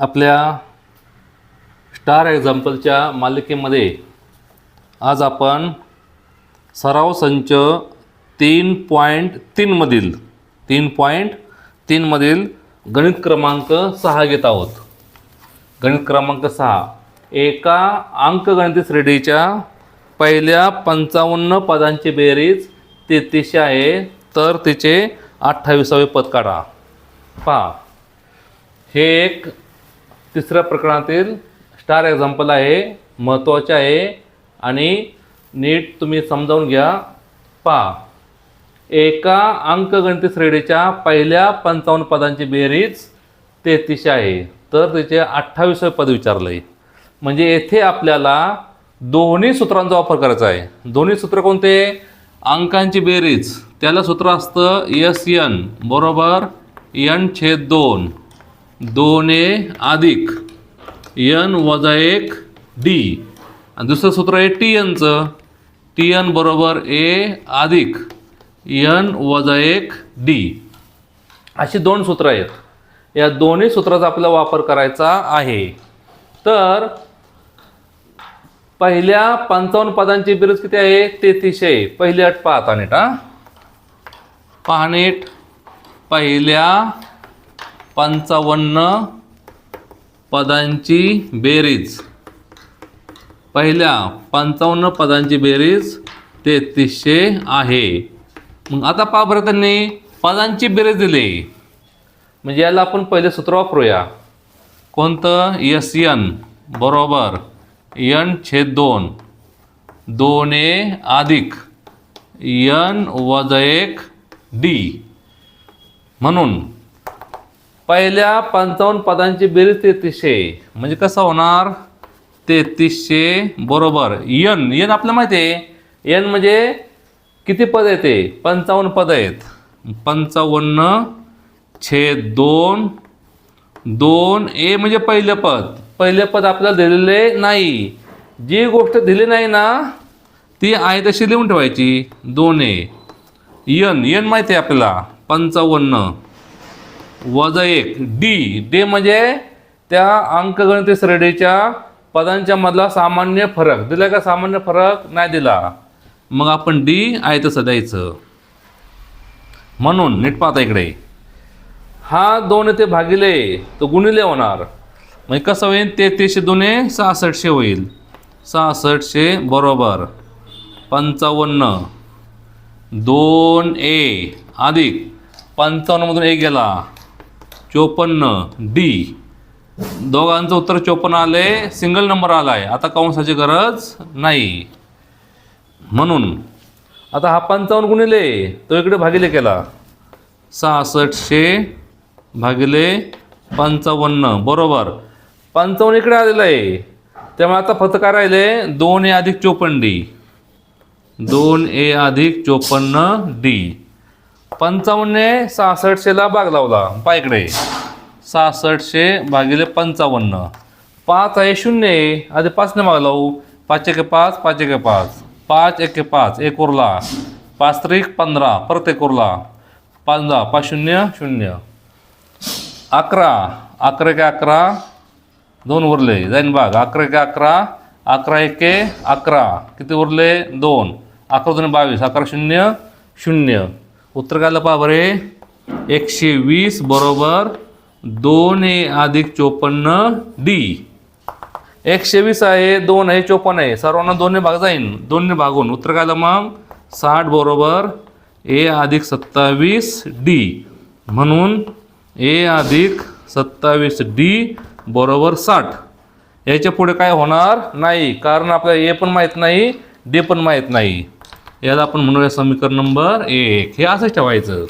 आपल्या स्टार एक्झाम्पलच्या मालिकेमध्ये आज आपण सराव संच तीन पॉईंट तीनमधील तीन पॉईंट तीनमधील गणित क्रमांक सहा घेत आहोत. गणित क्रमांक सहा. एका अंकगणित श्रेणीच्या पहिल्या पंचावन्न पदांची बेरीज तेहतीसशे आहे तर तिचे अठ्ठावीसावे पद काढा. पहा. हे एक तिसऱ्या प्रकरणातील स्टार एक्झाम्पल आहे महत्त्वाचे आहे आणि नीट तुम्ही समजावून घ्या. पहा. एका अंकगणित श्रेणीच्या पहिल्या पंचावन्न पदांची बेरीज तेहतीसशे आहे. तर तिचे अठ्ठावीसवे पद विचारलं आहे म्हणजे येथे आपल्याला दोन्ही सूत्रांचा वापर करायचा आहे. दोन्ही सूत्र कोणते? अंकांची बेरीज. त्याला सूत्र असतं एस एन बरोबर? एन छेद दोन. दोन ए अधिक. यन वजा एक डी आणि दुसरं सूत्र आहे टी एनचं टी एन बरोबर ए अधिक. यन वजा एक डी अशी दोन सूत्र आहेत. या दोन्ही सूत्राचा आपल्याला वापर करायचा आहे. तर पहिल्या पंचावन्न पदांची बेरीज किती आहे? तेहतीसशे पहिली अट पाहता नेट हा. पहा पहिल्या पंचावन्न पदांची बेरीज. पहिल्या पंचावन्न पदांची बेरीज तेहतीसशे आहे. मग आता पहा बरं त्यांनी पदांची बेरीज दिली. म्हणजे याला आपण पहिले सूत्र वापरूया. कोणतं? Yes N. बरोबर. यन छेद दोन. दोन ए अधिक. यन वजा एक डी. म्हणून पहिल्या पंचावन्न पदांची बेरीज तेहतीसशे. म्हणजे कसं होणार? तेहतीसशे बरोबर. यन यन आपलं माहिती आहे. यन म्हणजे किती पद येते पंचावन्न पद आहेत. पंचावन्न छेद दोन. दोन ए म्हणजे पहिलं पद. पहिले पद आपल्याला दिलेले नाही. जी गोष्ट दिली नाही ना ती आहे तशी लिहून ठेवायची. दोन ए. यन यन माहिती आहे आपल्याला. पंचावन्न. वजा एक. डी डी म्हणजे त्या अंकगणित श्रेणीच्या पदांच्या मधला सामान्य फरक. दिला का सामान्य फरक? नाही दिला. मग आपण डी आहे तसं द्यायचं. म्हणून नीट पाहता इकडे. हा दोन ते भागिले तो गुणिले होणार. म्हणजे कसं होईल? तेहतीसशे दोन्ही सहासष्टशे होईल. सहासष्टशे बरोबर. पंचावन्न. दोन ए. अधिक. पंचावन्नमधून एक गेला. चोपन्न डी. दोघांचं उत्तर चोपन्न आले सिंगल नंबर आला आहे आता कंसाची गरज नाही. म्हणून आता हा पंचावन्न गुणिले तो इकडे भागिले केला. सहासष्टशे भागिले पंचावन्न बरोबर. पंचावन्न इकडे आलेलं आहे. त्यामुळे आता फक्त काय राहिले? दोन ए अधिक चोपन्न डी. दोन ए अधिक चोपन्न डी. पंचावन्नने सहासष्टशेला भाग लावला. पायकडे. सहासष्टशे भागिले पंचावन्न. पाच आहे शून्य आहे आधी पाचने भाग लावू. पाच एके पाच पाच एके पाच. पाच एके पाच. एक उरला. पाच त्रिक पंधरा. परत एक उरला. पाच पाच शून्य शून्य. अकरा. अकरा एके अकरा. दोन उरले. जाईन भाग अकरा एके अकरा. अकरा एके अकरा. किती उरले? दोन. अकरा दोन बावीस. अकरा शून्य शून्य. उत्तर काय पहा बरे. एकशे वीस बरोबर दोन ए अधिक चोपन्न डी. एकशे वीस आहे दोन आहे चोपन्न आहे. सर्वांना दोन्ही भाग जाईन. दोन्ही भागून. उत्तर काय मग. साठ बरोबर ए अधिक सत्तावीस डी. म्हणून ए अधिक सत्तावीस डी बरोबर साठ. याच्यापुढे काय होणार? नाही. कारण आपल्याला ए पण माहीत नाही डी पण माहीत नाही. याला आपण म्हणूया समीकरण नंबर एक. हे असंच ठेवायचं.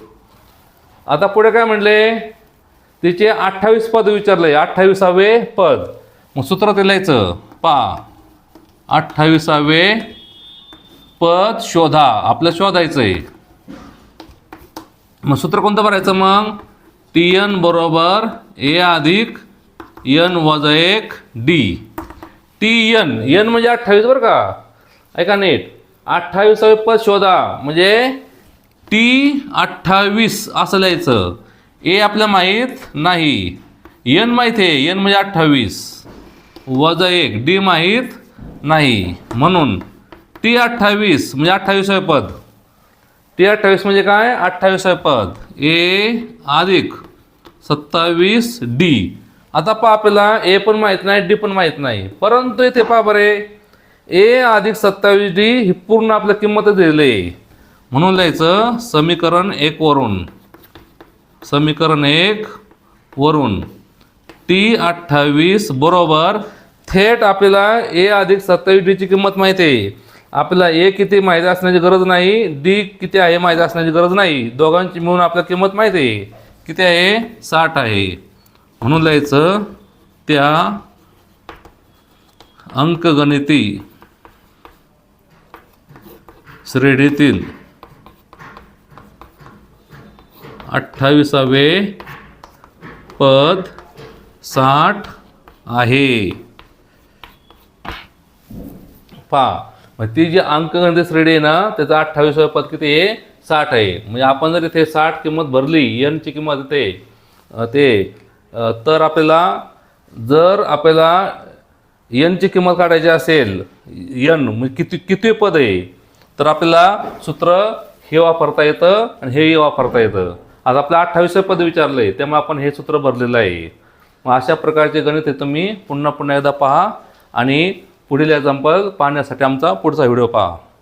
आता पुढे काय म्हणले? तिचे अठ्ठावीस पद विचारले अठ्ठावीसावे पद. मग सूत्र ते लिहायचं. पा. अठ्ठावीसावे पद शोधा. आपलं शोधायचं आहे मग सूत्र कोणतं भरायचं मग? टी एन बरोबर ए अधिक एन वजा एक डी. टी एन एन म्हणजे अठ्ठावीस बरं का? ऐका नीट. अठ्ठावीसावे पद शोधा. म्हणजे टी अठ्ठावीस असं लिहायचं. ए आपल्या माहीत नाही. एन माहीत आहे. एन म्हणजे अठ्ठावीस. वजा एक. डी माहीत नाही. म्हणून टी अठ्ठावीस म्हणजे अठ्ठावीसावे पद. टी अठ्ठावीस म्हणजे काय? अठ्ठावीसावे पद. ए अधिक सत्तावीस डी आता पहा आपल्याला ए पण माहीत नाही डी पण माहीत नाही. परंतु इथे पहा बरे. ए अधिक सत्तावीस डी ही पूर्ण आपल्या किंमत दिलेली आहे म्हणून लिहायचं समीकरण एक वरून. समीकरण एक वरून. टी अठ्ठावीस बरोबर. थेट आपल्याला ए अधिक सत्तावीस डीची किंमत माहिती आहे. आपल्याला ए किती माहिती असण्याची गरज नाही डी किती आहे माहिती असण्याची गरज नाही. दोघांची मिळून आपल्याला किंमत माहिती आहे. किती आहे? साठ आहे. म्हणून लिहायचं त्या अंकगणिती श्रेणीतील अठ्ठावीसावे पद साठ आहे. पहा मग ती जी अंकगणित श्रेणी आहे ना त्याचं अठ्ठावीसावे पद किती आहे? साठ आहे. म्हणजे आपण जर इथे साठ किंमत भरली यनची किंमत येते ते तर आपल्याला जर आपल्याला यनची किंमत काढायची असेल यन म्हणजे किती किती पद आहे? तर आपल्याला सूत्र हे वापरता येतं आणि हे वापरता येतं. आज आपलं अठ्ठावीसवे पद विचारलं आहे त्यामुळे आपण हे सूत्र भरलेलं आहे. मग अशा प्रकारचे गणित हे तुम्ही पुन्हा पुन्हा एकदा पहा आणि पुढील एक्झाम्पल पाहण्यासाठी आमचा पुढचा व्हिडिओ पहा.